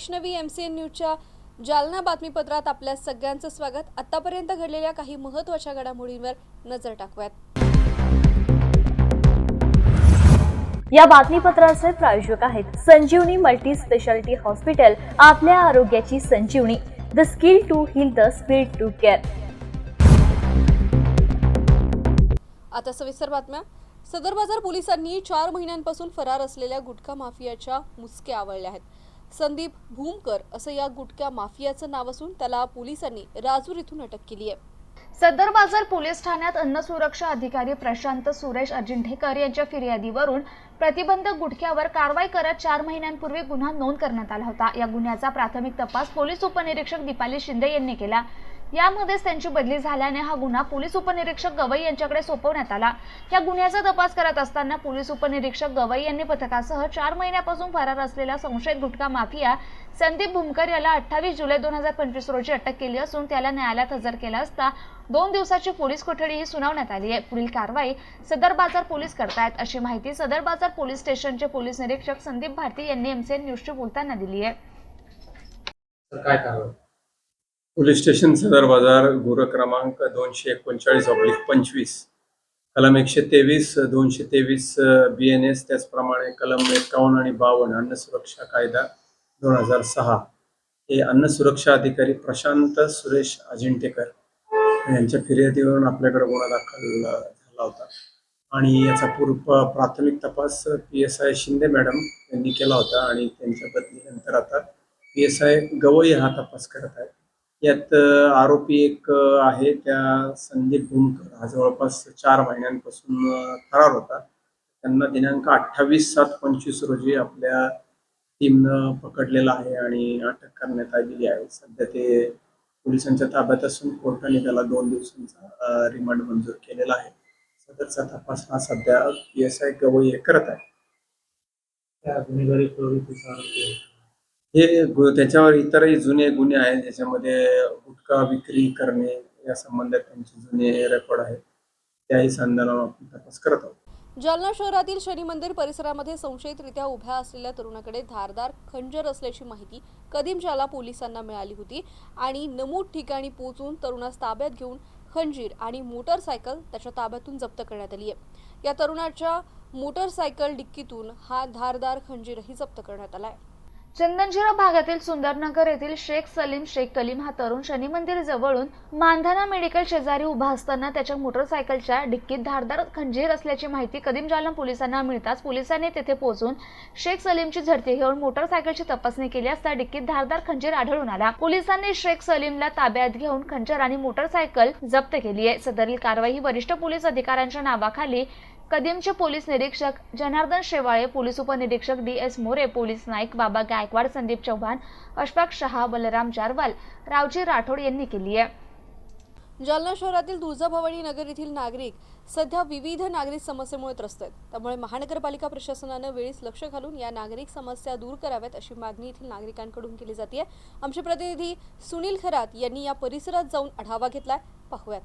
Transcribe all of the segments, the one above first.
Vaishnavi M C N न्यूजच्या जालना बातमीपत्रात आपल्या सगळ्यांचं स्वागत. आतापर्यंत घडलेल्या काही महत्त्वाच्या घडामोडींवर नजर टाकूयात. या बातमीपत्राचे प्रायोजक आहेत संजीवनी मल्टी स्पेशालिटी हॉस्पिटल आपल्या आरोग्याची संजीवनी. The skill to heal the speed to care आता सविस्तर बातम्या. सदर बाजार पोलिसांनी चार महिन्यांपासून फरार असलेल्या गुटखा माफियाच्या मुसक्या आवळल्या आहेत. संदीप भूमकर असं या गुटख्या माफियाचं नाव असून त्याला पोलिसांनी राजूर इथून अटक केली आहे. सदर बाजार पोलीस ठाण्यात अन्न सुरक्षा अधिकारी प्रशांत सुरेश अजिंठेकर यांच्या फिर्यादीवरून प्रतिबंधक गुटख्यावर कारवाई करत चार महिन्यांपूर्वी गुन्हा नोंद करण्यात आला होता. या गुन्ह्याचा प्राथमिक तपास पोलीस उपनिरीक्षक दीपाली शिंदे यांनी केला. यामध्येच त्यांची बदली झाल्याने हा गुन्हा पोलीस उपनिरीक्षक गवई यांच्याकडे सोपवण्यात आला. या गुन्ह्याचा तपास करत असताना पोलीस उपनिरीक्षक गवई यांनी पथकासह चार महिन्यापासून फरार असलेला संशयित गुटखा माफिया संदीप भूमकर याला अठ्ठावीस जुलै दोन हजार पंचवीस रोजी अटक केली असून त्याला न्यायालयात हजर केला असता दोन दिवसाची पोलीस कोठडीही सुनावण्यात आली आहे. पुढील कारवाई सदर बाजार पोलीस करतायत अशी माहिती सदर बाजार पोलीस स्टेशनचे पोलीस निरीक्षक संदीप भारती यांनी एमसीएन न्यूजशी बोलताना दिली आहे. काय कारवाई? पोलीस स्टेशन सदर बाजार गुर क्रमांक दोनशे एकोणचाळीस ऑब्लिक पंचवीस. कलम एकशे तेवीस दोनशे तेवीस बी एन एस त्याचप्रमाणे कलम एकावन्न आणि बावन्न अन्न सुरक्षा कायदा दोन हजार सहा. हे अन्न सुरक्षा अधिकारी प्रशांत सुरेश अजिंठेकर यांच्या फिर्यादीवरून आपल्याकडे गुन्हा दाखल झाला होता. आणि याचा पूर्व प्राथमिक तपास P S I Shinde madam यांनी केला होता आणि त्यांच्या बदलीनंतर आता पी एस आय गवई हा तपास करत आहे यात आरोपी एक आहे त्या संदीप भूमकर. हा जवळपास चार महिन्यांपासून फरार होता. त्यांना दिनांक अठ्ठावीस सात पंचवीस रोजी आपल्या टीमनं पकडलेला आहे आणि अटक करण्यात आलेली आहे. सध्या ते पोलिसांच्या ताब्यात असून कोर्टाने त्याला दोन दिवसांचा रिमांड मंजूर केलेला आहे. सदरचा तपास हा सध्या पी एस आय गवई हे करत आहे. त्या गुन्हेगारी प्रवृत्तीचा आरोप हे गु- त्याच्यावर इतरही जुने गुन्हे आहेत ज्याच्यामध्ये गुटखा विक्री करणे या संबंधात त्यांचे जुने रेकॉर्ड आहेत. त्याही संदर्भात आपण तपास करत आहोत. जालना शहरातील शनी मंदिर परिसरामध्ये संशयितरित्या उभ्या असलेल्या तरुणाकडे धारदार खंजर असल्याची माहिती कदीम जाला पोलिसांना मिळाली होती आणि नमूद ठिकाणी पोहोचून तरुणास ताब्यात घेऊन खंजीर आणि मोटरसायकल त्याच्या ताब्यातून जप्त करण्यात आली आहे. या तरुणाच्या मोटरसायकल डिक्कीतून हा धारदार खंजीरही जप्त करण्यात आला आहे. चंदनशिरा भागातील सुंदरनगर येथील शेख सलीम शेख कलीम हा तरुण शनी मंदिर जवळून मानधना मेडिकल शेजारी उभा असताना त्याच्या मोटरसायकलच्या डिक्कीत धारदार खंजीर असल्याची माहिती कदीम जालना पोलिसांना मिळताच पोलिसांनी तेथे पोहोचून शेख सलीमची झडती घेऊन मोटरसायकलची तपासणी केली असता डिक्कीत धारदार खंजीर आढळून आला. पोलिसांनी शेख सलीमला ताब्यात घेऊन खंजर आणि मोटरसायकल जप्त केली आहे. सदरील कारवाई ही वरिष्ठ पोलीस अधिकाऱ्यांच्या नावाखाली कदीमचे पोलीस निरीक्षक जनार्दन शेवाळे पोलीस उपनिरीक्षक D S More police Naik Baba Gaikwad Sandeep Chavan Ashfaq Shah Balram Jarwal Raoji Rathod यांनी केली आहे. जालना शहरातील तुळजाभवानी नगर येथील नागरिक सध्या विविध नागरिक समस्येमुळे त्रस्त आहेत. त्यामुळे महानगरपालिका प्रशासनानं वेळीच लक्ष घालून या नागरिक समस्या दूर कराव्यात अशी मागणी येथील नागरिकांकडून केली जाते. आमचे प्रतिनिधी सुनील खरात यांनी या परिसरात जाऊन आढावा घेतलाय. पाहूयात.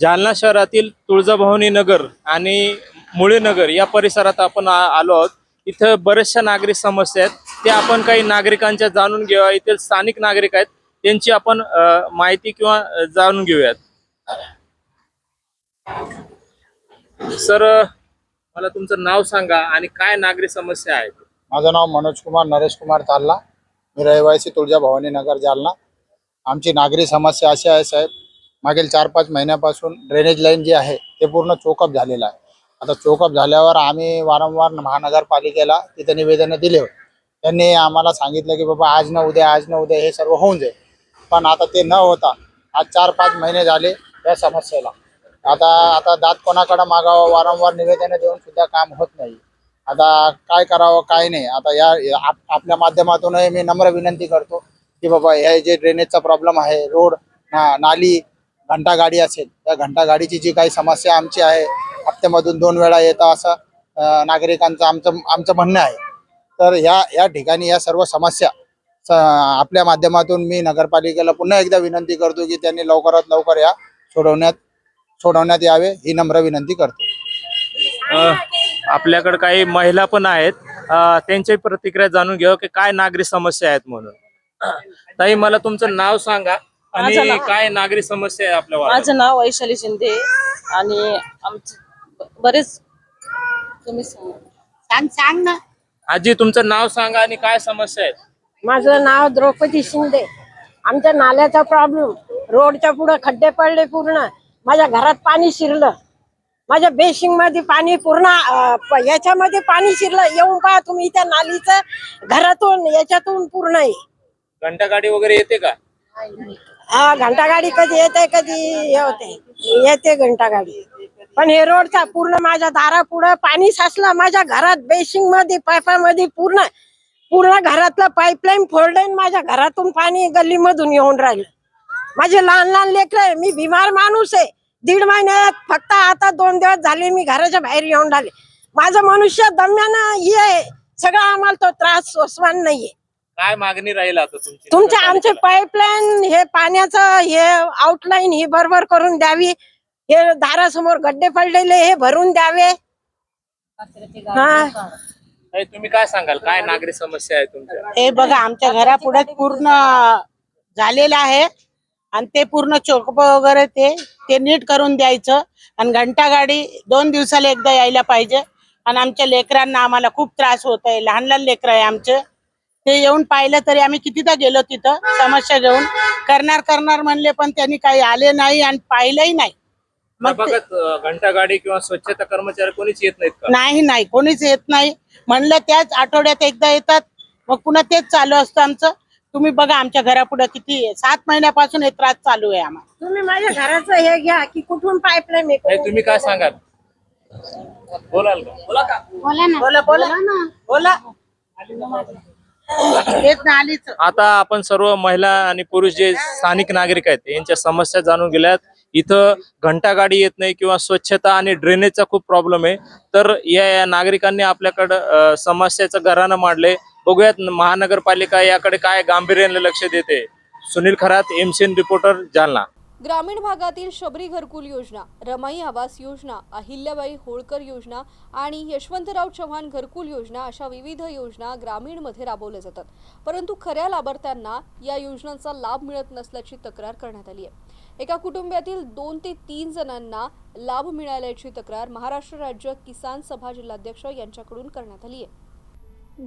जालना शहरातील तुळजाभवानी नगर आणि मुळे नगर या परिसरात आपण आलो आहोत. इथं बऱ्याचशा नागरिक समस्या आहेत. ते आपण काही नागरिकांच्या जाणून घेऊया. इथे स्थानिक नागरिक आहेत. त्यांची आपण माहिती किंवा जाणून घेऊयात. सर मला तुमचं नाव सांगा आणि काय नागरिक समस्या आहेत? माझं नाव मनोज कुमार नरेश कुमार ताल्ला. मी रहिवासी तुळजा भवानी नगर जालना. आमची नागरी समस्या अशी आहे साहेब. मागील चार पाच महिन्यापासून ड्रेनेज लाईन जी आहे ते पूर्ण चोकअप झालेलं आहे. आता चोकअप झाल्यावर आम्ही वारंवार महानगरपालिकेला तिथे निवेदनं दिले होते. त्यांनी आम्हाला सांगितलं की बाबा आज न उद्या आज न उद्या हे सर्व होऊन जाईल. पण आता ते न होता आज चार पाच महिने झाले या समस्येला. आता आता दात कोणाकडे मागावं वारंवार निवेदनं देऊन सुद्धा काम होत नाही. आता काय करावं काय नाही. आता या आप- आपल्या माध्यमातूनही मी नम्र विनंती करतो की बाबा हे जे ड्रेनेजचा प्रॉब्लेम आहे रोड ना नाली घंटा गाडी असेल त्या घंटा गाडीची जी काही समस्या आमची आहे हप्त्यामधून दोन वेळा येतं असं नागरिकांचं आमचं आमचं म्हणणं आहे. तर ह्या या ठिकाणी या सर्व समस्या आपल्या माध्यमातून मी नगरपालिकेला पुन्हा एकदा विनंती करतो की त्यांनी लवकरात लवकर या सोडवण्यात सोडवण्यात यावे ही नम्र विनंती करतो. आपल्याकडे काही महिला पण आहेत. त्यांची प्रतिक्रिया जाणून घेऊ की काय नागरी समस्या आहेत म्हणून. ताई मला तुमचं नाव सांगा. माझं आणि नाव- काय नागरी समस्या आहे आपल्या वार्डात? माझं नाव वैशाली शिंदे आणि आमचे बरेच तुम्ही सांगा. सांग सांग ना. आजी तुमचं नाव सांगा आणि काय समस्या आहेत? माझं नाव द्रौपदी शिंदे. आमच्या नाल्याचा प्रॉब्लेम रोडच्या पुढे खड्डे पडले पूर्ण. माझ्या घरात पाणी शिरलं. माझ्या बेसिंगमध्ये पाणी पूर्ण अं, प- याच्यामध्ये पाणी शिरलं. येऊन पहा तुम्ही त्या नालीचं घरातून याच्यातून पूर्ण आहे. घंटा गाडी वगैरे येते का? हा घंटागाडी कधी येते कधी हे होते. येते घंटागाडी पण हे रोडचा पूर्ण माझ्या दारापुढं पाणी साचलं माझ्या घरात बेसिंगमध्ये पाईपामध्ये पूर्ण पूर्ण घरातलं पाईपलाईन फोडलं माझ्या घरातून पाणी गल्लीमधून येऊन राहिलं. माझे लहान लहान लेकर आहे मी बिमार माणूस आहे. दीड महिन्यात फक्त आता दोन दिवस झाले मी घराच्या बाहेर येऊन राहिले. माझं मनुष्य दम्यानं हे आहे. सगळं आम्हाला तो त्रास सोसवान नाहीये. काय मागणी राहील आता तुमची? तुमच्या आमचे पाईपलाईन हे पाण्याचं हे आउटलाईन ही बरोबर करून द्यावी. हे दारासमोर गड्डे पडलेले हे भरून द्यावे. हा. ताई, तुम्ही काय सांगाल? काय नागरी समस्या आहे तुमच्या? हे बघा आमच्या घरापुढे पूर्ण झालेलं आहे. आणि ते पूर्ण चोकप वगैरे ते ते नीट करून द्यायचं. आणि घंटा गाडी दोन दिवसाला एकदा यायला पाहिजे. आणि आमच्या लेकरांना आम्हाला खूप त्रास होत आहे लहान लहान लेकर आहे आमचे. ते येऊन पाहिलं तरी आम्ही कितीदा गेलो तिथं समस्या घेऊन. करणार करणार म्हणले पण त्यांनी काही आले नाही आणि पाहिलंही नाही. मग ते- घंटा गाडी किंवा स्वच्छता कर्मचारी कोणीच येत नाहीत का? नाही नाही कोणीच येत नाही. म्हणलं त्याच आठवड्यात एकदा येतात. मग पुन्हा तेच चालू असतं आमचं. तुम्ही बघा आमच्या घरापुढे किती आहे. सात महिन्यापासून हे त्रास चालू आहे आम्हाला. तुम्ही माझ्या घराचं हे घ्या की कुठून पाईपलाईन तुम्ही काय सांगाल? बोलाल का? बोला ना. बोला बोला. बोला ना. आलीच आता आपण सर्व महिला आणि पुरुष जे स्थानिक नागरिक आहेत यांच्या समस्या जाणून गेल्यात इथं घंटा गाडी येत नाही किंवा स्वच्छता आणि ड्रेनेजचा खूप प्रॉब्लेम आहे. तर या या नागरिकांनी आपल्याकडं समस्याचं घरानं मांडले. बघूयात महानगरपालिका याकडे काय गांभीर्याने लक्ष देते. Sunil Kharat MCN reporter Jalna. ग्रामीण भागातील शबरी घरकुल योजना रमाई आवास योजना अहिल्याबाई होळकर योजना आणि यशवंतराव चव्हाण घरकुल योजना अशा विविध योजना ग्रामीणमध्ये राबवल्या जातात. परंतु खऱ्या लाभार्थ्यांना या योजनांचा लाभ मिळत नसल्याची तक्रार करण्यात आली आहे. एका कुटुंबातील दोन ते तीन जणांना लाभ मिळाल्याची तक्रार महाराष्ट्र राज्य किसान सभा जिल्हाध्यक्ष यांच्याकडून करण्यात आली आहे.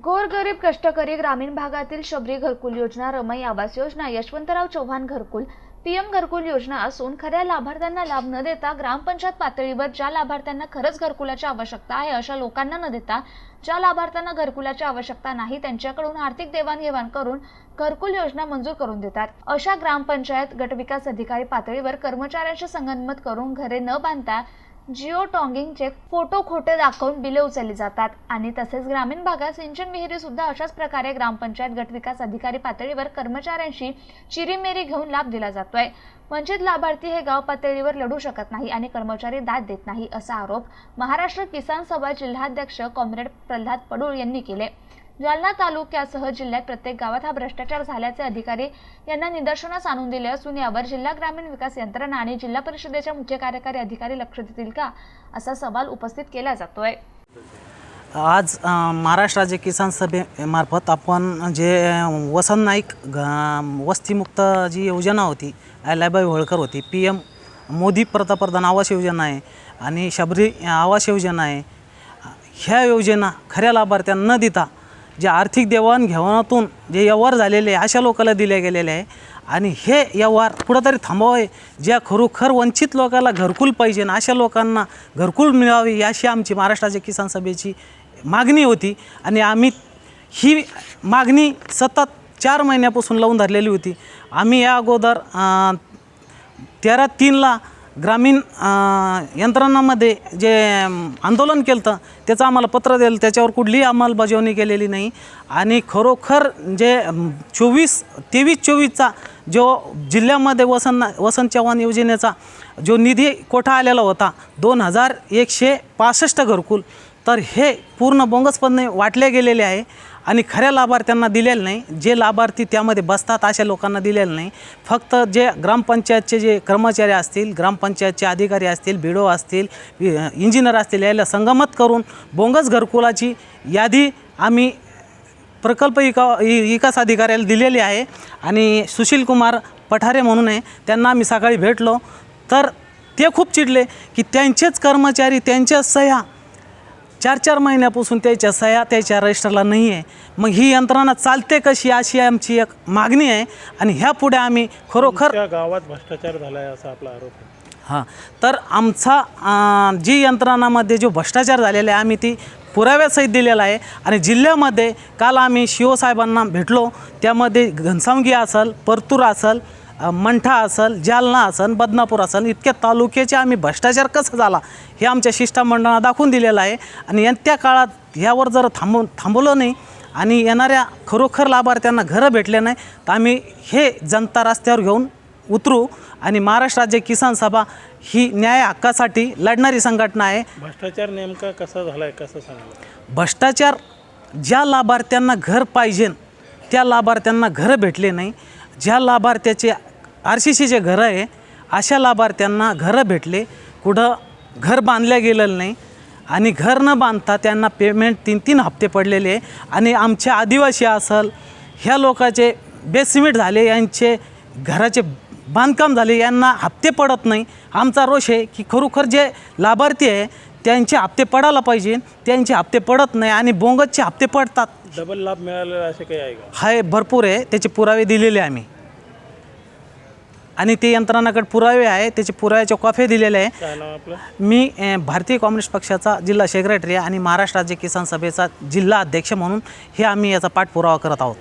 गोरगरीब कष्टकरी ग्रामीण भागातील शबरी घरकुल योजना रमई आवास योजना यशवंतराव चव्हाण घरकुल पीएम घरकुल योजना असून खऱ्या लाभार्थ्यांना लाभ न देता ग्रामपंचायत पातळीवर ज्या लाभार्थ्यांना खरंच घरकुलाची आवश्यकता आहे अशा लोकांना न देता ज्या लाभार्थ्यांना घरकुलाची आवश्यकता नाही त्यांच्याकडून आर्थिक देवाणघेवाण करून घरकुल योजना मंजूर करून देतात. अशा ग्रामपंचायत गटविकास अधिकारी पातळीवर कर्मचाऱ्यांशी संगनमत करून घरे न बांधता जिओ टॉंगिंगचे फोटो खोटे दाखवून बिले उचलली जातात. आणि तसेच ग्रामीण भागात सिंचन विहिरी सुद्धा अशाच प्रकारे ग्रामपंचायत गटविकास अधिकारी पातळीवर कर्मचाऱ्यांशी चिरीमेरी घेऊन लाभ दिला जातोय. वंचित लाभार्थी हे गाव पातळीवर लढू शकत नाही आणि कर्मचारी दाद देत नाही असा आरोप महाराष्ट्र किसान सभा जिल्हाध्यक्ष कॉम्रेड प्रल्हाद पडूळ यांनी केले. जालना तालुक्यासह जिल्ह्यात प्रत्येक गावात हा भ्रष्टाचार झाल्याचे अधिकारी यांना निदर्शनास आणून दिले असून यावर जिल्हा ग्रामीण विकास यंत्रणा आणि जिल्हा परिषदेच्या मुख्य कार्यकारी अधिकारी लक्ष देतील का असा सवाल उपस्थित केला जातोय. आज महाराष्ट्र राज्य किसान सभेमार्फत आपण जे वसंत नाईक ग वस्तीमुक्त जी योजना होती अहिल्याबाई होळकर होती पी एम मोदी पंतप्रधान आवास योजना आहे आणि शबरी आवास योजना आहे. ह्या योजना खऱ्या लाभार्थ्यांना न देता जे आर्थिक देवाणघेवाणातून जे व्यवहार झालेले आहे, अशा लोकांना दिले गेलेले आहे. आणि हे व्यवहार कुठंतरी थांबावे ज्या खरोखर वंचित लोकांना घरकुल पाहिजे ना अशा लोकांना घरकुल मिळावी अशी आमची महाराष्ट्राच्या किसान सभेची मागणी होती. आणि आम्ही ही मागणी सतत चार महिन्यापासून लावून धरलेली होती. आम्ही या अगोदर तेरा तीनला ग्रामीण यंत्रणामध्ये यंत्रणांमध्ये जे आंदोलन केलं होतं त्याचं आम्हाला पत्र दिलं त्याच्यावर कुठलीही अंमलबजावणी केलेली नाही. आणि खरोखर जे चोवीस तेवीस चोवीसचा जो जिल्ह्यामध्ये वसन वसंत चव्हाण योजनेचा जो निधी कोठा आलेला होता दोन हजार एकशे पासष्ट घरकुल तर हे पूर्ण बोंगसपणे वाटले गेलेले आहे. आणि खऱ्या लाभार्थ्यांना दिलेलं नाही. जे लाभार्थी त्यामध्ये बसतात अशा लोकांना दिलेलं नाही. फक्त जे ग्रामपंचायतचे जे कर्मचारी असतील ग्रामपंचायतचे अधिकारी असतील बिडो असतील इंजिनियर असतील याला संगमत करून बोंगस घरकुलाची यादी आम्ही प्रकल्प विका विकास अधिकाऱ्याला दिलेली आहे. आणि सुशील कुमार पठारे म्हणून आहे त्यांना आम्ही सकाळी भेटलो. तर ते खूप चिडले की त्यांचेच कर्मचारी त्यांच्याच सह्या चार चार महिन्यापासून त्याच्या सह्या त्याच्या रजिस्टरला नाही आहे मग ही यंत्रणा चालते कशी अशी आमची एक मागणी आहे. आणि ह्या पुढे आम्ही खरोखर त्या गावात भ्रष्टाचार झालाय असा आपला आरोप आहे. हां तर आमचा अं, जी यंत्रणामध्ये जो भ्रष्टाचार झालेला आहे आम्ही ती पुराव्यासहित दिलेला आहे. आणि जिल्ह्यामध्ये काल आम्ही शिवसाहेबांना भेटलो. त्यामध्ये घनसावंगी असेल परतूर असेल मंठा असेल जालना असेल बदनापूर असेल इतक्या तालुक्याचे आम्ही भ्रष्टाचार कसा झाला हे आमच्या शिष्टमंडळानं दाखवून दिलेलं आहे. आणि येत्या काळात ह्यावर जर थांबवून थांबवलं नाही आणि येणाऱ्या खरोखर लाभार्थ्यांना घरं भेटले नाही तर आम्ही हे जनता रस्त्यावर घेऊन उतरू आणि महाराष्ट्र राज्य किसान सभा ही न्याय हक्कासाठी लढणारी संघटना आहे. भ्रष्टाचार नेमका कसा झालाय कसं सांगा भ्रष्टाचार ज्या लाभार्थ्यांना घर पाहिजे त्या लाभार्थ्यांना घरं भेटले नाही. ज्या लाभार्थ्याचे आर सी सीचे घरं आहे. अशा लाभार्थ्यांना घरं भेटले. कुठं घर बांधल्या गेलेलं नाही. आणि घर न बांधता त्यांना पेमेंट तीन तीन हप्ते पडलेले आहे. आणि आमचे आदिवासी असल ह्या लोकांचे बेसिमेंट झाले यांचे घराचे बांधकाम झाले यांना हप्ते पडत नाही. आमचा रोष आहे की खरोखर जे लाभार्थी आहे त्यांचे हप्ते पडायला पाहिजे. त्यांचे हप्ते पडत नाही आणि बोंगतचे हप्ते पडतात. डबल लाभ मिळालेला असे काही आहे हाय भरपूर आहे. त्याचे पुरावे दिलेले आम्ही. आणि ते यंत्रणाकडे पुरावे आहे त्याचे पुराव्याच्या कॉफे दिलेले आहे. काय नाव आपलं? मी अ, भारतीय कम्युनिस्ट पक्षाचा जिल्हा सेक्रेटरी आणि महाराष्ट्र राज्य किसान सभेचा जिल्हा अध्यक्ष म्हणून हे आम्ही याचा पाठपुरावा करत आहोत.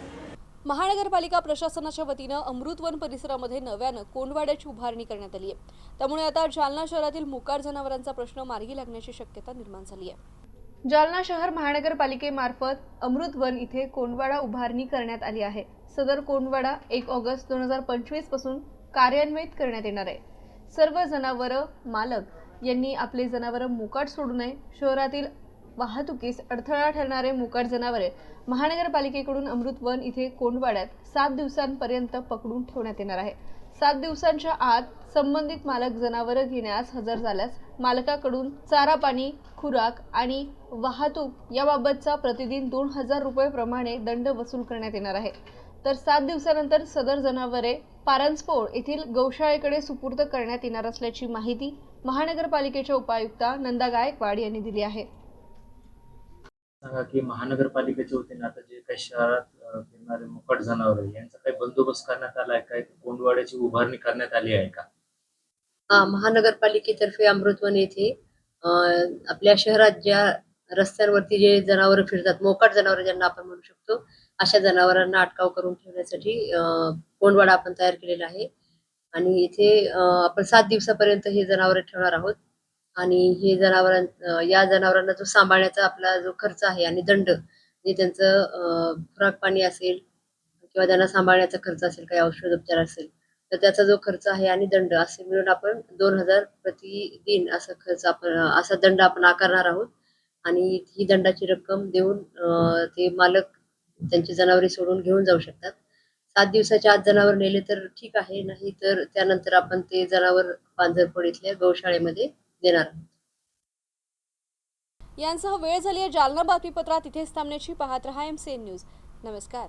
महानगरपालिका प्रशासनाच्या वतीनं अमृतवन परिसरामध्ये नव्यानं कोंडवाड्याची उभारणी करण्यात आली आहे. त्यामुळे आता जालना शहरातील मुकार जनावरांचा प्रश्न मार्गी लागण्याची शक्यता निर्माण झाली आहे. जालना शहर महानगरपालिकेमार्फत अमृतवन इथे कोंडवाडा उभारणी करण्यात आली आहे. सदर कोंडवाडा एक ऑगस्ट दोन हजार पंचवीसपासून कार्यान्वित करण्यात येणार आहे. सर्व जनावरं मालक यांनी आपले जनावरं मोकाट सोडू नये. शहरातील वाहतुकीस अडथळा ठरणारे मोकाट जनावरे महानगरपालिकेकडून अमृतवन इथे कोंडवाड्यात सात दिवसांपर्यंत पकडून ठेवण्यात येणार आहे. सात दिवसांच्या आत संबंधित मालक जनावरं घेण्यास हजर झाल्यास मालकाकडून चारा पाणी खुराक आणि वाहतूक याबाबतचा प्रतिदिन दोन हजार रुपये प्रमाणे दंड वसूल करण्यात येणार आहे. तर सात दिवसानंतर सदर जनावरे पारंसपोळ येथील गौशाळेकडे सुपूर्द करण्यात येणार असल्याची माहिती महानगरपालिकेच्या उपायुक्ता नंदा गायकवाड यांनी दिली आहे. सांगा की महानगरपालिकेच्या वतीने आता जे काही शहरात फिरणारे मुकट जनावर यांचा काही बंदोबस्त करण्यात आलाय काय कोंडवाड्याची उभारणी करण्यात आली आहे का? हा महानगरपालिकेतर्फे अमृतवन येथे अ, आपल्या शहरात ज्या रस्त्यांवरती जे जनावर फिरतात मोकाट जनावर ज्यांना आपण म्हणू शकतो अशा जनावरांना अटकाव करून ठेवण्यासाठी कोंडवाडा आपण तयार केलेला आहे. आणि इथे आपण सात दिवसापर्यंत हे जनावर ठेवणार आहोत. आणि हे जनावरां या जनावरांना जो सांभाळण्याचा आपला जो खर्च आहे आणि दंड जे त्यांचं खुराक पाणी असेल किंवा त्यांना सांभाळण्याचा खर्च असेल काही औषधोपचार असेल तर त्याचा जो खर्च आहे आणि दंड असे मिळून आपण दोन हजार प्रतिदिन असा खर्च आपण असा दंड आपण आकारणार आहोत. आणि ही दंडाची रक्कम देऊन ते मालक त्यांची जनावरे सोडून घेऊन जाऊ शकतात. सात दिवसाच्या आत जनावर नेले तर ठीक आहे नाही तर त्यानंतर आपण ते जनावर पांजरपोड इथल्या गौशाळेमध्ये देणार आहोत. यांसह वेळ झाली आहे जालना बातमीपत्रात. इथेच थांबण्याची पाहत रहा एम सी न्यूज नमस्कार.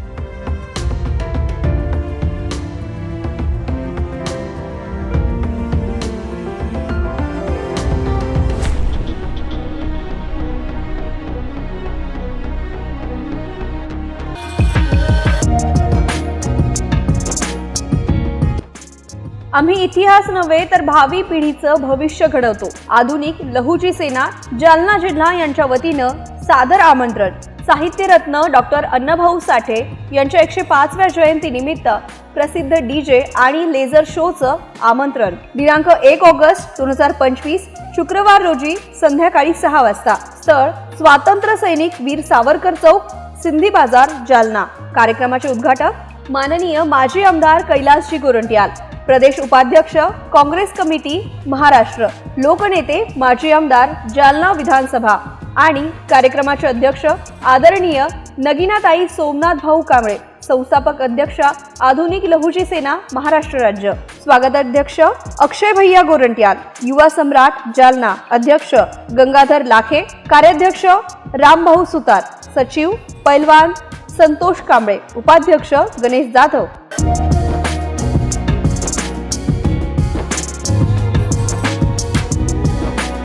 आम्ही इतिहास नव्हे तर भावी पिढीचं भविष्य घडवतो. आधुनिक लहुजी सेना जालना जिल्हा यांच्या वतीनं सादर आमंत्रण. साहित्यरत्न डॉक्टर अण्णाभाऊ साठे यांच्या एकशे पाचव्या जयंतीनिमित्त प्रसिद्ध डीजे आणि लेझर शोचं आमंत्रण. दिनांक एक ऑगस्ट दोन हजार पंचवीस शुक्रवार रोजी संध्याकाळी सहा वाजता. स्थळ स्वातंत्र्य सैनिक वीर सावरकर चौक सिंधी बाजार जालना. कार्यक्रमाचे उद्घाटक माननीय माजी आमदार कैलासजी गोरंट्याल. प्रदेश उपाध्यक्ष काँग्रेस कमिटी महाराष्ट्र. लोकनेते माजी आमदार जालना विधानसभा. आणि कार्यक्रमाचे अध्यक्ष आदरणीय नगिनाताई सोमनाथ भाऊ कांबळे. संस्थापक अध्यक्षा आधुनिक लहुजी सेना महाराष्ट्र राज्य. स्वागताध्यक्ष अक्षय भैया गोरंट्याल. युवा सम्राट जालना. अध्यक्ष गंगाधर लाखे. कार्याध्यक्ष रामभाऊ सुतार. सचिव पैलवान संतोष कांबळे. उपाध्यक्ष गणेश जाधव.